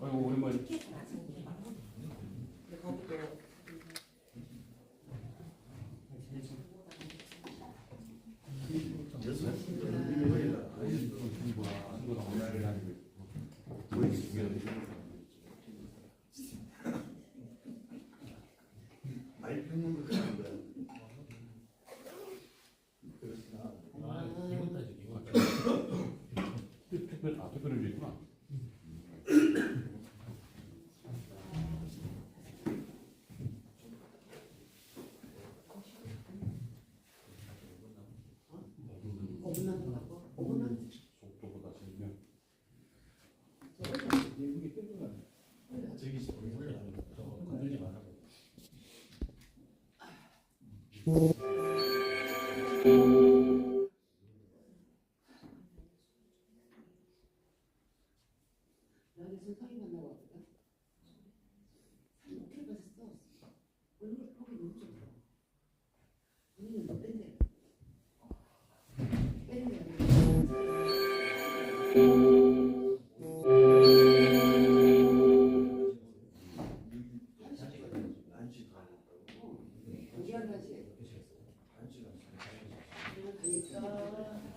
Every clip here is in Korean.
아이고 오랜만에 근데 거기도 많이 펴는 거 같은데. 아 기분 따지 기분 특별 아 특별한 줄 있구나 어긋난 거 같고 어긋난 속도보다 생명 저기 건들지 말라고. 나는 어디 한 가지. 난지가 그냥 가 있어. 야.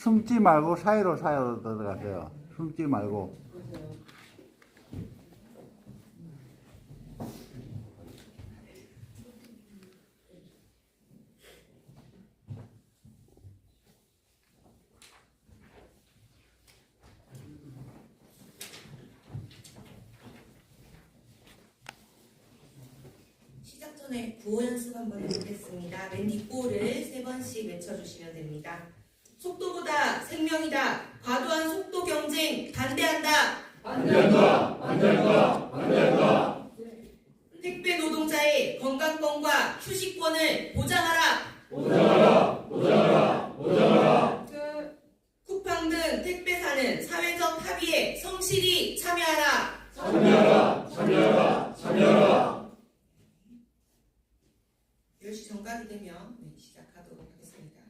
숨지 말고 사이로 사이로 들어가세요. 숨지 말고. 구호 연습 한번 해보겠습니다. 맨 뒷구호를 세 번씩 외쳐주시면 됩니다. 생명이다. 과도한 속도 경쟁. 반대한다! 반대한다! 반대한다! 택배 노동자의 건강권과 휴식권을 보장하라. 보장하라! 보장하라! 보장하라! 쿠팡 등 택배사는 사회적 합의에 성실히 참여하라. 참여하라! 참여하라! 참여하라! 10시 전까지 되면 네, 시작하도록 하겠습니다.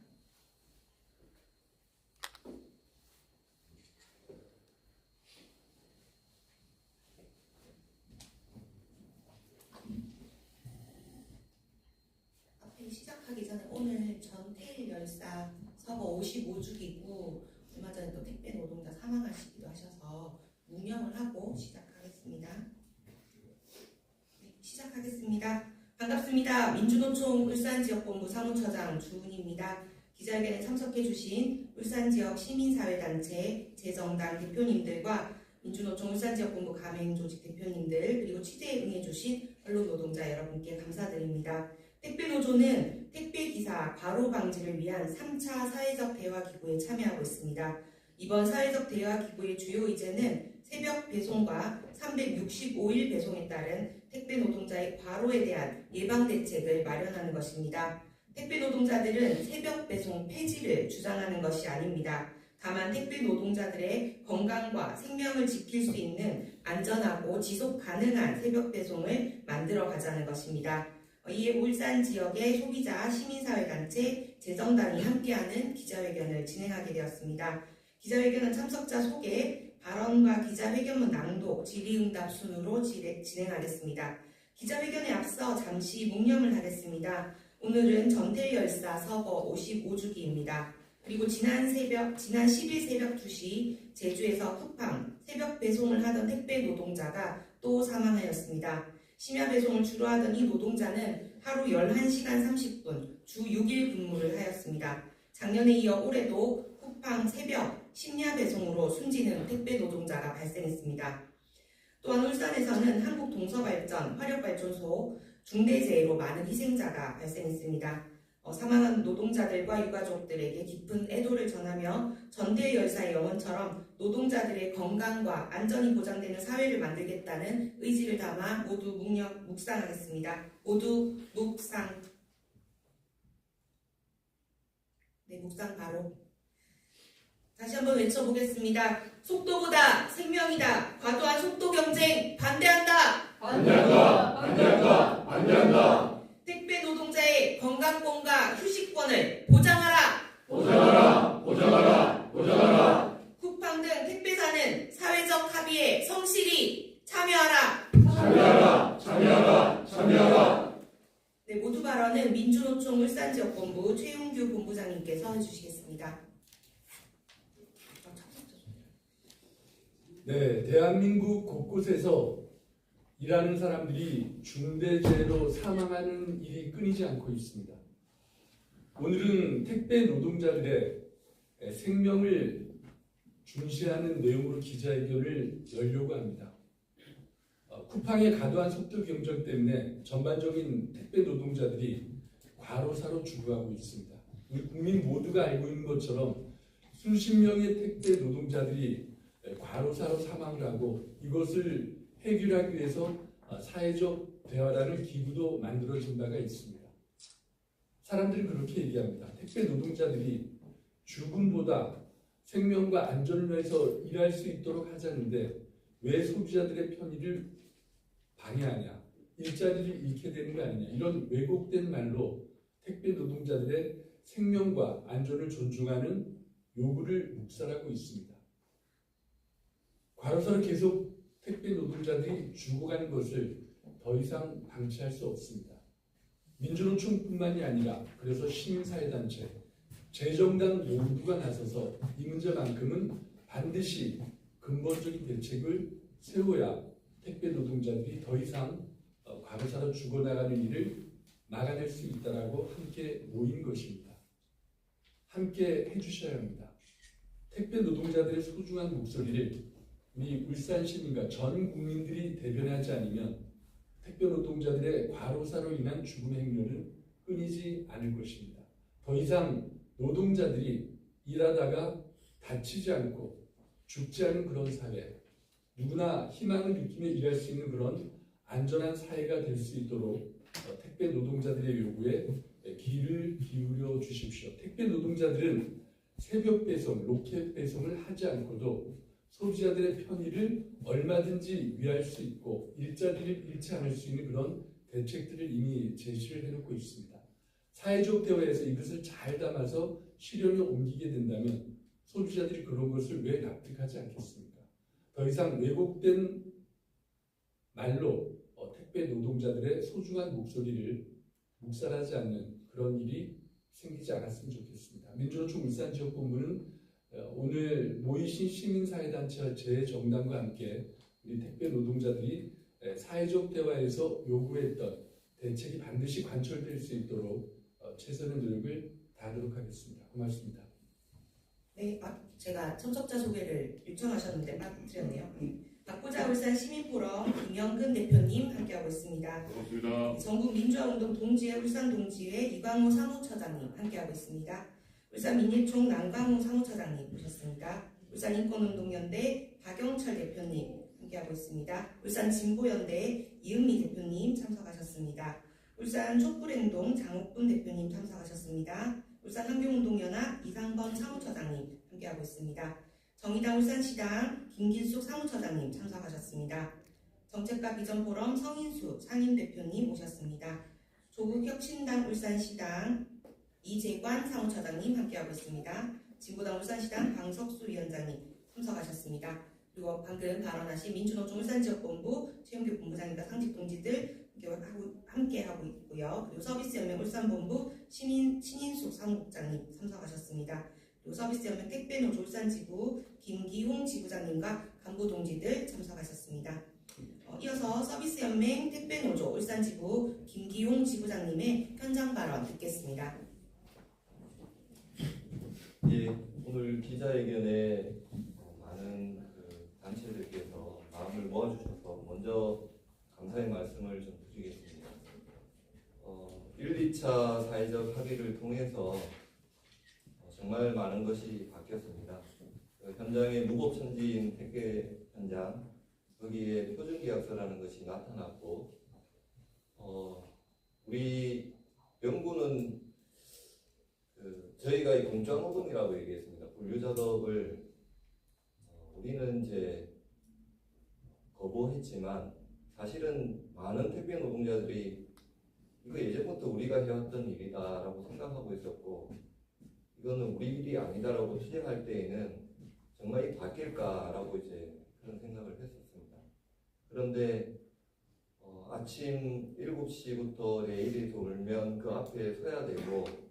앞에 시작하기 전에 오늘 전태일 열사 서거 55주기고 얼마 전에 또 택배 노동자 사망하시기도 하셔서 묵념을 하고 시작하겠습니다. 네, 시작하겠습니다. 민주노총 울산지역본부 사무처장 주은입니다. 기자회견에 참석해 주신 울산지역 시민사회단체, 재정당 대표님들과 민주노총 울산지역본부 가맹조직 대표님들 그리고 취재에 응해 주신 언론 노동자 여러분께 감사드립니다. 택배노조는 택배기사 과로 방지를 위한 3차 사회적 대화기구에 참여하고 있습니다. 이번 사회적 대화기구의 주요 의제는 새벽 배송과 365일 배송에 따른 택배 노동자의 과로에 대한 예방 대책을 마련하는 것입니다. 택배 노동자들은 새벽 배송 폐지를 주장하는 것이 아닙니다. 다만 택배 노동자들의 건강과 생명을 지킬 수 있는 안전하고 지속 가능한 새벽 배송을 만들어 가자는 것입니다. 어, 이에 울산 지역의 소비자 시민사회단체 재정당이 함께하는 기자회견을 진행하게 되었습니다. 기자회견은 참석자 소개, 발언과 기자회견문 낭독, 질의응답 순으로 진행- 진행하겠습니다. 기자회견에 앞서 잠시 묵념을 하겠습니다. 오늘은 전태일 열사 서거 55주기입니다. 그리고 지난 새벽, 지난 10일 새벽 2시 제주에서 쿠팡 새벽 배송을 하던 택배 노동자가 또 사망하였습니다. 심야 배송을 주로 하던 이 노동자는 하루 11시간 30분, 주 6일 근무를 하였습니다. 작년에 이어 올해도 쿠팡 새벽 심야 배송으로 숨지는 택배 노동자가 발생했습니다. 또한 울산에서는 한국동서발전 화력발전소 중대재해로 많은 희생자가 발생했습니다. 어, 사망한 노동자들과 유가족들에게 깊은 애도를 전하며 전대의 열사의 영혼처럼 노동자들의 건강과 안전이 보장되는 사회를 만들겠다는 의지를 담아 모두 묵념, 묵상하겠습니다. 모두 묵상. 네, 묵상 바로. 다시 한번 외쳐보겠습니다. 속도보다 생명이다. 과도한 속도 경쟁 반대한다. 반대한다! 반대한다! 반대한다! 택배 노동자의 건강권과 휴식권을 보장하라. 보장하라! 보장하라! 보장하라! 쿠팡 등 택배사는 사회적 합의에 성실히 참여하라. 참여하라! 참여하라! 참여하라! 네, 모두 발언은 민주노총 울산지역본부 최용규 본부장님께서 해주시겠습니다. 어, 참석자 좀. 네, 대한민국 곳곳에서 일하는 사람들이 중대재해로 사망하는 일이 끊이지 않고 있습니다. 오늘은 택배 노동자들의 생명을 중시하는 내용으로 기자회견을 열려고 합니다. 어, 쿠팡의 과도한 속도 경쟁 때문에 전반적인 택배 노동자들이 과로사로 죽어가고 있습니다. 우리 국민 모두가 알고 있는 것처럼 수십 명의 택배 노동자들이 과로사로 사망을 하고 이것을 해결하기 위해서 어, 사회적 대화라는 기구도 만들어진 바가 있습니다. 사람들이 그렇게 얘기합니다. 택배 노동자들이 죽음보다 생명과 안전을 위해서 일할 수 있도록 하자는데 왜 소비자들의 편의를 방해하냐? 일자리를 잃게 되는 거 아니냐? 이런 왜곡된 말로 택배 노동자들의 생명과 안전을 존중하는 요구를 묵살하고 있습니다. 과로사를 계속 택배 노동자들이 죽어가는 것을 더 이상 방치할 수 없습니다. 민주노총뿐만이 아니라 그래서 시민사회단체, 재정당 모두가 나서서 이 문제만큼은 반드시 근본적인 대책을 세워야 택배 노동자들이 더 이상 어, 과로사로 죽어나가는 일을 막아낼 수 있다라고 함께 모인 것입니다. 함께 해주셔야 합니다. 택배 노동자들의 소중한 목소리를 우리 울산 시민과 전 국민들이 대변하지 않으면 택배 노동자들의 과로사로 인한 죽음 행렬은 끊이지 않을 것입니다. 더 이상 노동자들이 일하다가 다치지 않고 죽지 않은 그런 사회, 누구나 희망을 느끼며 일할 수 있는 그런 안전한 사회가 될 수 있도록 어, 택배 노동자들의 요구에 귀를 기울여 주십시오. 택배 노동자들은 새벽 배송, 로켓 배송을 하지 않고도 소비자들의 편의를 얼마든지 위할 수 있고 일자리를 잃지 않을 수 있는 그런 대책들을 이미 제시를 해놓고 있습니다. 사회적 대화에서 이것을 잘 담아서 실현에 옮기게 된다면 소비자들이 그런 것을 왜 납득하지 않겠습니까? 더 이상 왜곡된 말로 어, 택배 노동자들의 소중한 목소리를 묵살하지 않는 그런 일이 생기지 않았으면 좋겠습니다. 민주노총 울산지역본부는 어, 오늘 모이신 시민사회단체와 재정당과 함께 우리 택배 노동자들이 에, 사회적 대화에서 요구했던 대책이 반드시 관철될 수 있도록 어, 최선의 노력을 다하도록 하겠습니다. 고맙습니다. 네, 아, 제가 참석자 소개를 요청하셨는데 빠뜨렸네요. 네. 박보자 울산 시민포럼 김영근 대표님 함께하고 있습니다. 고맙습니다. 전국 민주화운동 동지회 울산 동지회 이광호 사무처장님 함께하고 있습니다. 울산 민일총 남광호 사무처장님 모셨습니다. 울산 인권운동연대 박영철 대표님 함께하고 있습니다. 울산 진보연대 이은미 대표님 참석하셨습니다. 울산 촛불행동 장옥분 대표님 참석하셨습니다. 울산 환경운동연합 이상범 사무처장님 함께하고 있습니다. 정의당 울산시당 김길숙 사무처장님 참석하셨습니다. 정책과 비전 포럼 성인수 상임 대표님 오셨습니다. 조국혁신당 울산시당 이재관 사무처장님 함께하고 있습니다. 진보당 울산시당 강석수 위원장님 참석하셨습니다. 그리고 방금 발언하신 민주노총 울산지역본부 최영규 본부장님과 상직 동지들 함께하고, 있고요. 그리고 서비스연맹 울산본부 신인, 신인숙 사무국장님 참석하셨습니다. 그리고 서비스연맹 택배노조 울산지부 김기홍 지부장님과 간부 동지들 참석하셨습니다. 어, 이어서 서비스연맹 택배노조 울산지부 김기용 지부장님의 현장 발언 듣겠습니다. 예, 오늘 기자회견에 어, 많은 그 단체들께서 마음을 모아주셔서 먼저 감사의 말씀을 좀 드리겠습니다. 어, 1, 2차 사회적 합의를 통해서 어, 정말 많은 것이 바뀌었습니다. 그 현장의 무법천지인 택배 현장, 거기에 표준계약서라는 것이 나타났고, 어, 우리 연구는 그 저희가 이 공정호금이라고 얘기했습니다. 분류 작업을 어, 우리는 이제 거부했지만 사실은 많은 택배 노동자들이 이거 예전부터 우리가 해왔던 일이다라고 생각하고 있었고 이거는 우리 일이 아니다라고 투쟁할 때에는 정말 이 바뀔까라고 이제 그런 생각을 했었습니다. 그런데 어, 아침 7시부터 내일이 돌면 그 앞에 서야 되고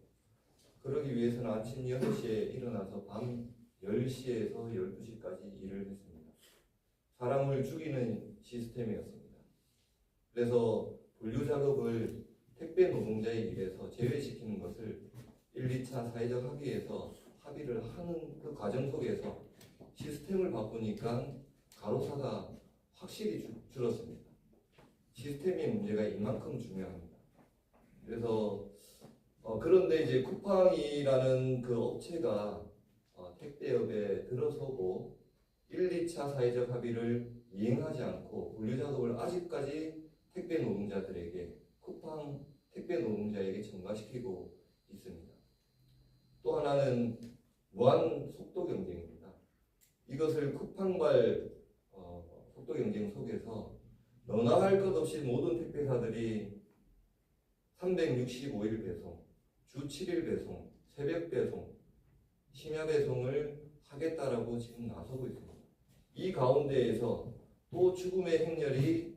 그러기 위해서는 아침 6시에 일어나서 밤 10시에서 12시까지 일을 했습니다. 사람을 죽이는 시스템이었습니다. 그래서 분류 작업을 택배 노동자의 일에서 제외시키는 것을 1, 2차 사회적 합의에서 합의를 하는 그 과정 속에서 시스템을 바꾸니까 가로사가 확실히 줄- 줄었습니다. 시스템의 문제가 이만큼 중요합니다. 그래서 어, 그런데 이제 쿠팡이라는 그 업체가 어, 택배업에 들어서고 1, 2차 사회적 합의를 이행하지 않고 분류 작업을 아직까지 택배 노동자들에게 쿠팡 택배 노동자에게 전가시키고 있습니다. 또 하나는 무한 속도 경쟁입니다. 이것을 쿠팡발 어, 속도 경쟁 속에서 너나 할 것 없이 모든 택배사들이 365일 배송, 주 7일 배송, 새벽 배송, 심야 배송을 하겠다라고 지금 나서고 있습니다. 이 가운데에서 또 죽음의 행렬이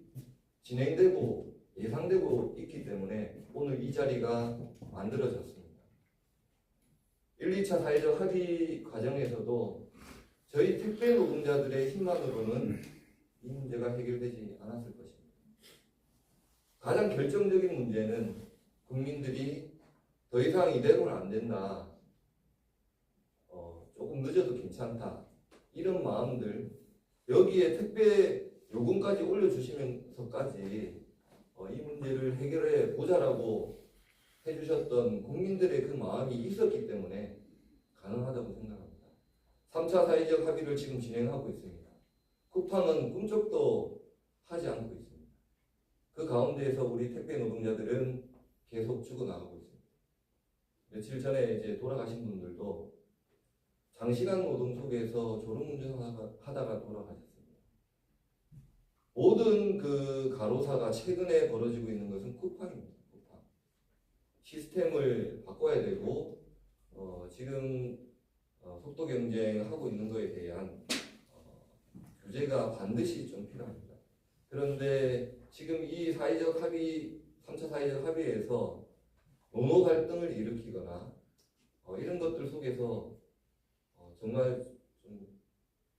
진행되고 예상되고 있기 때문에 오늘 이 자리가 만들어졌습니다. 1, 2차 사회적 합의 과정에서도 저희 택배 노동자들의 힘만으로는 이 문제가 해결되지 않았을 것입니다. 가장 결정적인 문제는 국민들이 더 이상 이대로는 안 된다. 어, 조금 늦어도 괜찮다. 이런 마음들 여기에 택배 요금까지 올려주시면서까지 어, 어, 이 문제를 해결해 보자라고 해주셨던 국민들의 그 마음이 있었기 때문에 가능하다고 생각합니다. 3차 사회적 합의를 지금 진행하고 있습니다. 쿠팡은 꿈쩍도 하지 않고 있습니다. 그 가운데에서 우리 택배 노동자들은 계속 죽어나가고. 며칠 전에 이제 돌아가신 분들도 장시간 노동 속에서 졸음운전 하다가 돌아가셨습니다. 모든 그 가로사가 최근에 벌어지고 있는 것은 쿠팡입니다. 쿠팡. 시스템을 바꿔야 되고 어, 지금 어, 속도 경쟁하고 있는 것에 대한 어, 규제가 반드시 좀 필요합니다. 그런데 지금 이 사회적 합의, 3차 사회적 합의에서 노노 갈등을 일으키거나 어, 이런 것들 속에서 어, 정말 좀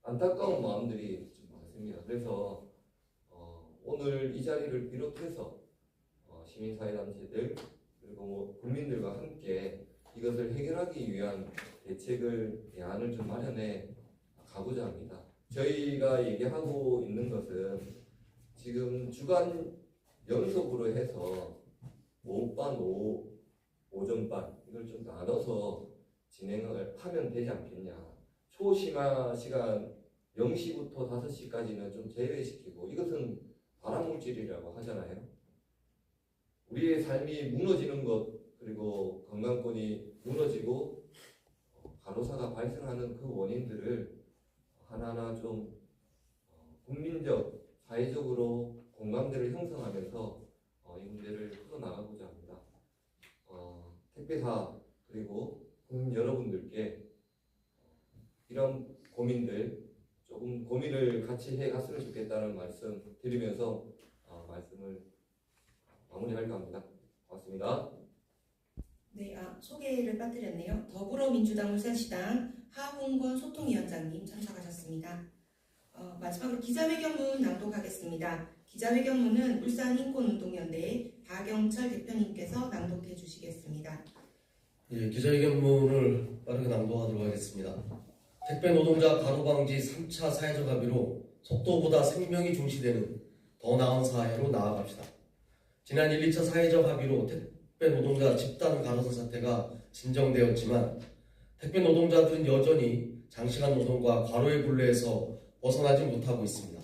안타까운 마음들이 좀 많습니다. 그래서 어, 오늘 이 자리를 비롯해서 어, 시민사회단체들 그리고 뭐 국민들과 함께 이것을 해결하기 위한 대책을 대안을 좀 마련해 가고자 합니다. 저희가 얘기하고 있는 것은 지금 주간 연속으로 해서 오후반, 오후, 오전반 이걸 좀 나눠서 진행을 하면 되지 않겠냐. 초심화 시간 0시부터 5시까지는 좀 제외시키고 이것은 발암물질이라고 하잖아요. 우리의 삶이 무너지는 것 그리고 건강권이 무너지고 어, 간호사가 발생하는 그 원인들을 하나하나 좀 어, 국민적, 사회적으로 공감대를 형성하면서 어, 이 문제를 풀어나가고자 합니다. 어, 택배사 그리고 국민 여러분들께 어, 이런 고민들 조금 고민을 같이 해갔으면 좋겠다는 말씀 드리면서 어, 말씀을 마무리할까 합니다. 고맙습니다. 네, 아, 소개를 빠뜨렸네요. 더불어민주당 울산시당 하홍건 소통위원장님 참석하셨습니다. 어, 마지막으로 기자회견문 낭독하겠습니다. 기자회견문은 울산인권운동연대 박영철 대표님께서 낭독해 주시겠습니다. 예, 기자회견문을 빠르게 낭독하도록 하겠습니다. 택배 노동자 가로방지 3차 사회적 합의로 속도보다 생명이 중시되는 더 나은 사회로 나아갑시다. 지난 1, 2차 사회적 합의로 택배 노동자 집단 가로사 사태가 진정되었지만 택배 노동자들은 여전히 장시간 노동과 과로의 굴레에서 벗어나지 못하고 있습니다.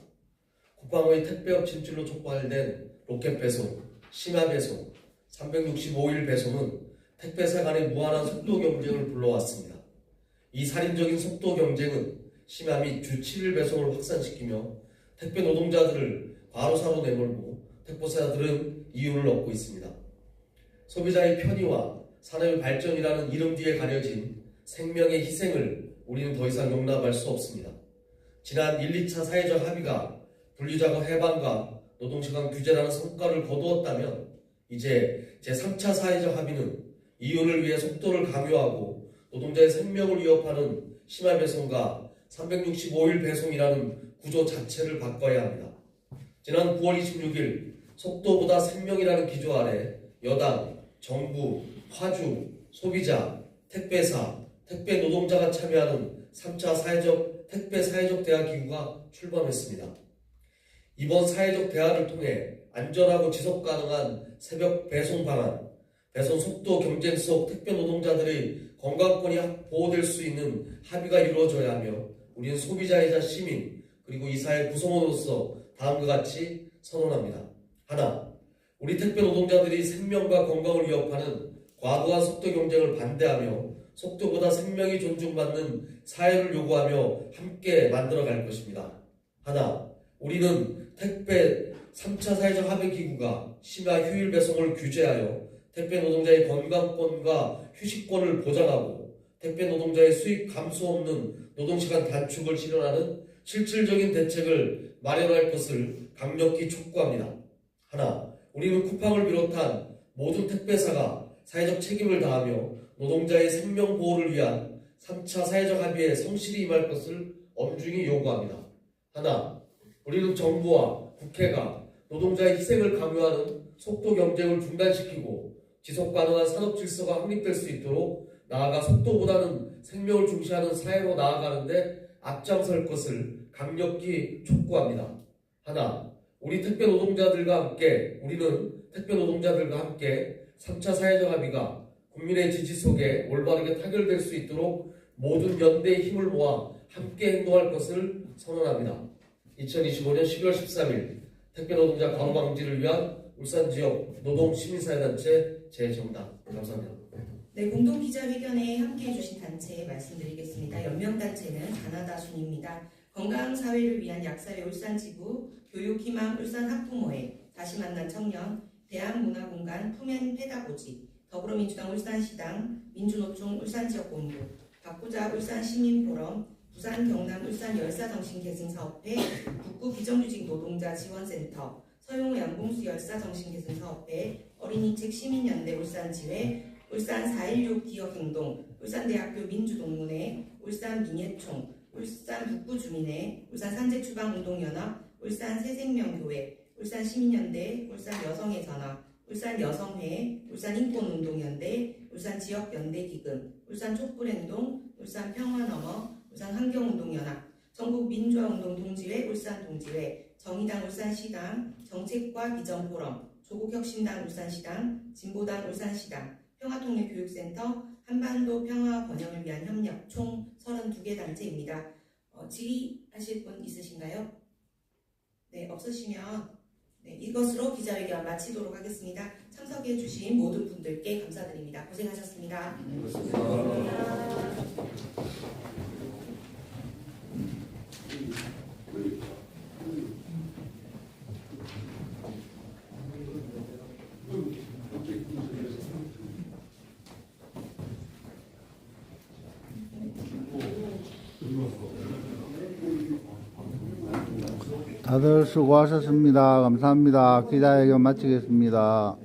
국방의 택배업 진출로 촉발된 로켓 배송, 심야 배송, 365일 배송은 택배 사 간의 무한한 속도 경쟁을 불러왔습니다. 이 살인적인 속도 경쟁은 심야 및주 7일 배송을 확산시키며 택배 노동자들을 과로사로 내몰고 택배사들은 이윤을 얻고 있습니다. 소비자의 편의와 산업의 발전이라는 이름 뒤에 가려진 생명의 희생을 우리는 더 이상 용납할 수 없습니다. 지난 1, 2차 사회적 합의가 분리작업 해방과 노동시간 규제라는 성과를 거두었다면 이제 제3차 사회적 합의는 이윤을 위해 속도를 강요하고 노동자의 생명을 위협하는 심야 배송과 365일 배송이라는 구조 자체를 바꿔야 합니다. 지난 9월 26일 속도보다 생명이라는 기조 아래 여당, 정부, 화주, 소비자, 택배사, 택배 노동자가 참여하는 3차 사회적 택배 사회적 대화 기구가 출범했습니다. 이번 사회적 대화를 통해 안전하고 지속 가능한 새벽 배송 방안, 배송 속도 경쟁 속 택배 노동자들의 건강권이 보호될 수 있는 합의가 이루어져야 하며 우리는 소비자이자 시민 그리고 이 사회 구성원으로서 다음과 같이 선언합니다. 하나, 우리 택배 노동자들이 생명과 건강을 위협하는 과도한 속도 경쟁을 반대하며 속도보다 생명이 존중받는 사회를 요구하며 함께 만들어갈 것입니다. 하나, 우리는 택배 3차 사회적 합의 기구가 심야 휴일 배송을 규제하여 택배 노동자의 건강권과 휴식권을 보장하고 택배 노동자의 수익 감소 없는 노동시간 단축을 실현하는 실질적인 대책을 마련할 것을 강력히 촉구합니다. 하나, 우리는 쿠팡을 비롯한 모든 택배사가 사회적 책임을 다하며 노동자의 생명 보호를 위한 3차 사회적 합의에 성실히 임할 것을 엄중히 요구합니다. 하나, 우리는 정부와 국회가 노동자의 희생을 강요하는 속도 경쟁을 중단시키고 지속 가능한 산업 질서가 확립될 수 있도록 나아가 속도보다는 생명을 중시하는 사회로 나아가는데 앞장설 것을 강력히 촉구합니다. 하나, 우리 택배 노동자들과 함께 우리는 택배 노동자들과 함께 3차 사회적 합의가 국민의 지지 속에 올바르게 타결될 수 있도록 모든 연대의 힘을 모아 함께 행동할 것을 선언합니다. 2025년 12월 13일 택배 노동자 가로 방지를 위한 울산 지역 노동 시민사회단체 재정당 감사합니다. 네, 공동 기자회견에 함께해 주신 단체 말씀드리겠습니다. 연명단체는 가나다 순입니다. 건강 사회를 위한 약사회 울산 지부, 교육희망 울산 학부모회, 다시 만난 청년, 대한문화공간 품엔 페다고지, 더불어민주당 울산시당, 민주노총 울산지역본부, 바꾸자 울산시민포럼, 부산 경남 울산 열사정신계승사업회, 북구 비정규직 노동자 지원센터, 서용호 양봉수 열사정신계승사업회, 어린이책 시민연대 울산지회, 울산 4.16 기억행동, 울산대학교 민주동문회, 울산 민예총, 울산 북부주민회, 울산 산재추방운동연합, 울산 새생명교회, 울산 시민연대, 울산 여성의전합, 울산 여성회, 울산 인권운동연대, 울산 지역연대기금, 울산 촛불행동, 울산 평화너머, 울산 환경운동연합, 전국 민주화운동 동지회, 울산 동지회, 정의당 울산시당, 정책과 비전포럼, 조국혁신당 울산시당, 진보당 울산시당, 평화통일교육센터, 한반도 평화 번영을 위한 협력 총 32개 단체입니다. 어, 질의하실 분 있으신가요? 네, 없으시면 네, 이것으로 기자회견 마치도록 하겠습니다. 참석해 주신 모든 분들께 감사드립니다. 고생하셨습니다. 다들 수고하셨습니다. 감사합니다. 기자회견 마치겠습니다.